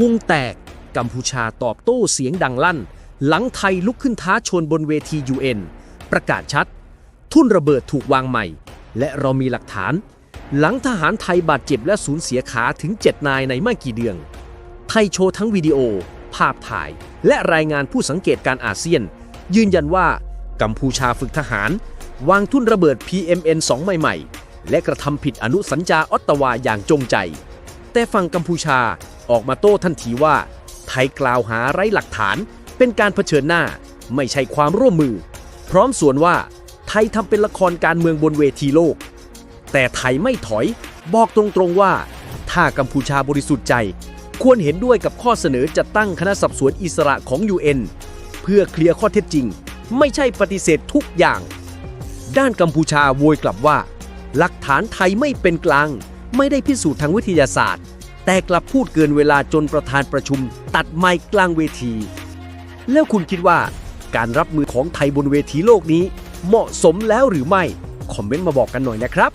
วงแตก กัมพูชาตอบโต้เสียงดังลั่น หลังไทยลุกขึ้นท้าชนบนเวที UN ประกาศชัด ทุ่นระเบิดถูกวางใหม่ และเรามีหลักฐาน หลังทหารไทยบาดเจ็บและสูญเสียขาถึง 7 นายในไม่กี่เดือน ไทยโชว์ทั้งวิดีโอ ภาพถ่าย และรายงานผู้สังเกตการอาเซียน ยืนยันว่ากัมพูชาฝึกทหาร วางทุ่นระเบิด PMN 2 ใหม่ ๆ และกระทำผิดอนุสัญญาออตตาวาอย่างจงใจ แต่ฝั่งกัมพูชา ออกมาโต้ทันทีว่า ไทยกล่าวหาไร้หลักฐานเป็นการเผชิญหน้า ไม่ใช่ความร่วมมือ พร้อมสวนว่า ไทยทำเป็นละครการเมืองบนเวทีโลก แต่ไทยไม่ถอยบอกตรงๆว่า ถ้ากัมพูชาบริสุทธิ์ใจ ควรเห็นด้วยกับข้อเสนอจัดตั้งคณะสอบสวนอิสระของ UN เพื่อเคลียร์ข้อเท็จจริง ไม่ใช่ปฏิเสธทุกอย่าง ด้านกัมพูชาโวยกลับว่า หลักฐานไทยไม่เป็นกลาง ไม่ได้พิสูจน์ทางวิทยาศาสตร์ แต่กลับพูดเกินเวลาจนประธานประชุม ตัดไมค์กลางเวที แล้วคุณคิดว่า การรับมือของไทยบนเวทีโลกนี้ เหมาะสมแล้วหรือไม่ คอมเมนต์มาบอกกันหน่อยนะครับ